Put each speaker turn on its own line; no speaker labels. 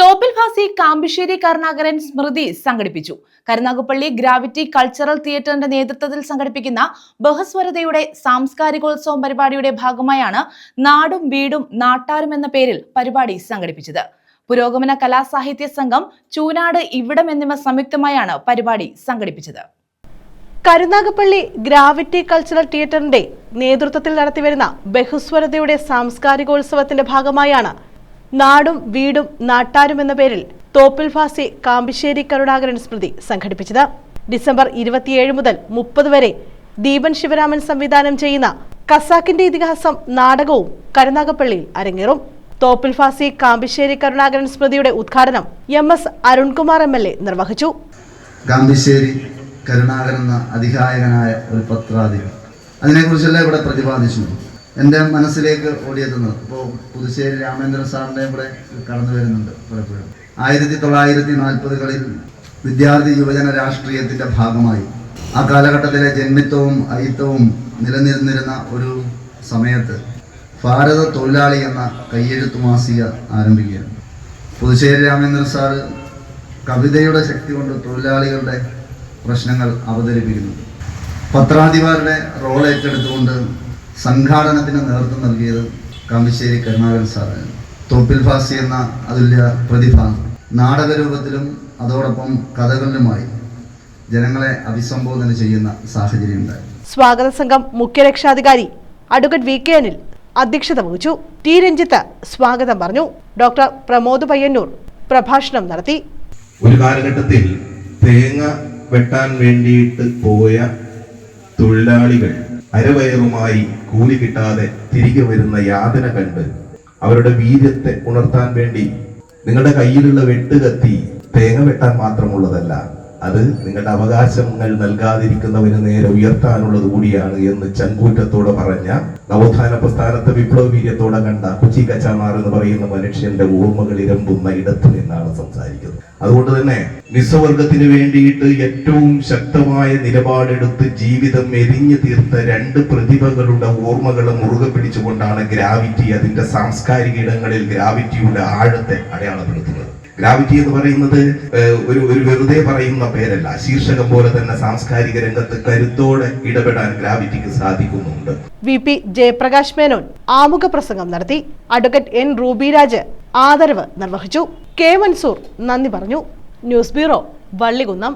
തോപ്പിൽ ഭാസി കാമ്പിശ്ശേരി കരുണാകരൻ സ്മൃതി സംഘടിപ്പിച്ചു. Karunagappally gravity cultural തിയേറ്ററിന്റെ നേതൃത്വത്തിൽ സംഘടിപ്പിക്കുന്ന ബഹസ്വരതയുടെ സാംസ്കാരികോത്സവം പരിപാടിയുടെ ഭാഗമായാണ് നാടും വീടും നാട്ടാരും എന്ന പേരിൽ പരിപാടി സംഘടിപ്പിച്ചത്. പുരോഗമന കലാസാഹിത്യ സംഘം ചൂനാട് ഇവിടം എന്നിവ സംയുക്തമായാണ് പരിപാടി സംഘടിപ്പിച്ചത്.
കരുനാഗപ്പള്ളി ഗ്രാവിറ്റി കൾച്ചറൽ തിയേറ്ററിന്റെ നേതൃത്വത്തിൽ നടത്തിവരുന്ന ബഹുസ്വരതയുടെ സാംസ്കാരികോത്സവത്തിന്റെ ഭാഗമായാണ് നാടും വീടും നാട്ടാരും എന്ന പേരിൽ തോപ്പിൽ ഫാസി കാമ്പിശ്ശേരി കരുണാകരൻ സ്മൃതി സംഘടിപ്പിച്ചത്. ഡിസംബർ ഇരുപത്തിയേഴ് മുതൽ മുപ്പത് വരെ ദീപൻ ശിവരാമൻ സംവിധാനം ചെയ്യുന്ന കസാക്കിന്റെ ഇതിഹാസം നാടകവും കരുനാഗപ്പള്ളിയിൽ അരങ്ങേറും. തോപ്പിൽ ഫാസി കാമ്പിശ്ശേരി കരുണാകരൻ സ്മൃതിയുടെ ഉദ്ഘാടനം M S Arunkumar M L A നിർവഹിച്ചു.
കാമ്പിശ്ശേരി കരുണാകരൻ എന്ന അധികായകനായ ഒരു പത്രാധിപൻ. അതിനെക്കുറിച്ചെല്ലാം ഇവിടെ പ്രതിപാദിച്ചു എന്റെ മനസ്സിലേക്ക് ഓടിയെത്തുന്നത് ഇപ്പോൾ പുതുശ്ശേരി രാമേന്ദ്രൻ സാറിന്റെ ഇവിടെ കടന്നു വരുന്നുണ്ട് പലപ്പോഴും. ആയിരത്തി തൊള്ളായിരത്തി നാൽപ്പതുകളിൽ വിദ്യാർത്ഥി യുവജന രാഷ്ട്രീയത്തിന്റെ ഭാഗമായി. ആ കാലഘട്ടത്തിലെ ജന്മിത്വവും അയിത്വവും നിലനിന്നിരുന്ന ഒരു സമയത്ത് ഭാരത തൊഴിലാളി എന്ന കയ്യെഴുത്തു മാസിക ആരംഭിക്കുകയാണ് പുതുശ്ശേരി രാമേന്ദ്രൻ സാറ് കവിതയുടെ ശക്തി കൊണ്ട് തൊഴിലാളികളുടെ പ്രശ്നങ്ങൾ അവതരിപ്പിക്കുന്നു. പത്രാധിപരുടെ റോൾ ഏറ്റെടുത്തുകൊണ്ട് സംഘാടനത്തിന് നേതൃത്വം നൽകിയത് കാമ്പിശ്ശേരി കരുണാകരൻ സാറായിരുന്നു തോപ്പിൽ ഫാസി എന്ന അതുല്യ പ്രതിഭ നാടകരൂപത്തിലും അതോടൊപ്പം കഥകളിലുമായി ജനങ്ങളെ അഭിസംബോധന ചെയ്യുന്ന സാഹചര്യമുണ്ടായി
സ്വാഗത സംഘം മുഖ്യരക്ഷാധികാരി അഡ്വക്കേറ്റ് വി കെ അനിൽ അധ്യക്ഷത വഹിച്ചു. ടി രഞ്ജിത്ത് സ്വാഗതം പറഞ്ഞു. ഡോക്ടർ പ്രമോദ് പയ്യന്നൂർ പ്രഭാഷണം നടത്തി.
ഒരു കാലഘട്ടത്തിൽ തേങ്ങ വെട്ടാൻ വേണ്ടിയിട്ട് പോയ തൊഴിലാളികൾ അരവയറുമായി കൂലി കിട്ടാതെ തിരികെ വരുന്ന യാതന കണ്ട് അവരുടെ വീര്യത്തെ ഉണർത്താൻ വേണ്ടി നിങ്ങളുടെ കയ്യിലുള്ള വെട്ടുകത്തി തേങ്ങ വെട്ടാൻ മാത്രമുള്ളതല്ല അത് നിങ്ങളുടെ അവകാശങ്ങൾ നൽകാതിരിക്കുന്നവന് നേരെ ഉയർത്താനുള്ളത് കൂടിയാണ് എന്ന് ചങ്കൂറ്റത്തോടെ പറഞ്ഞ നവോത്ഥാന പ്രസ്ഥാനത്തെ വിപ്ലവ വീര്യത്തോടെ കണ്ട കൊച്ചി കച്ചാമാർ എന്ന് പറയുന്ന മനുഷ്യന്റെ ഓർമ്മകൾ ഇരമ്പുന്ന ഇടത്തു നിന്നാണ് സംസാരിക്കുന്നത്. അതുകൊണ്ട് തന്നെ നിസ്സവർഗത്തിന് വേണ്ടിയിട്ട് ഏറ്റവും ശക്തമായ നിലപാടെടുത്ത് ജീവിതം എരിഞ്ഞു തീർത്ത രണ്ട് പ്രതിഭകളുടെ ഓർമ്മകളെ മുറുകെ പിടിച്ചുകൊണ്ടാണ് ഗ്രാവിറ്റി അതിന്റെ സാംസ്കാരിക ഇടങ്ങളിൽ ഗ്രാവിറ്റിയുടെ ആഴത്തെ അടയാളപ്പെടുത്തുന്നത്. ഗ്രാവിറ്റി എന്ന് പറയുന്നത് ഒരു ഒരു വെറുതെ പറയുന്ന പേരല്ല. ശീർഷകം പോലെ തന്നെ സാംസ്കാരിക രംഗത്ത് കരുത്തോടെ ഇടപെടാൻ ഗ്രാവിറ്റിക്ക് സാധിക്കുന്നുണ്ട്.
വി പി ജയപ്രകാശ് മേനോൻ ആമുഖ പ്രസംഗം നടത്തി. അഡ്വക്കേറ്റ് എൻ റൂബിരാജ് ആദരവ് നിർവഹിച്ചു. കെ മൻസൂർ നന്ദി പറഞ്ഞു. News bureau Vallikunnam.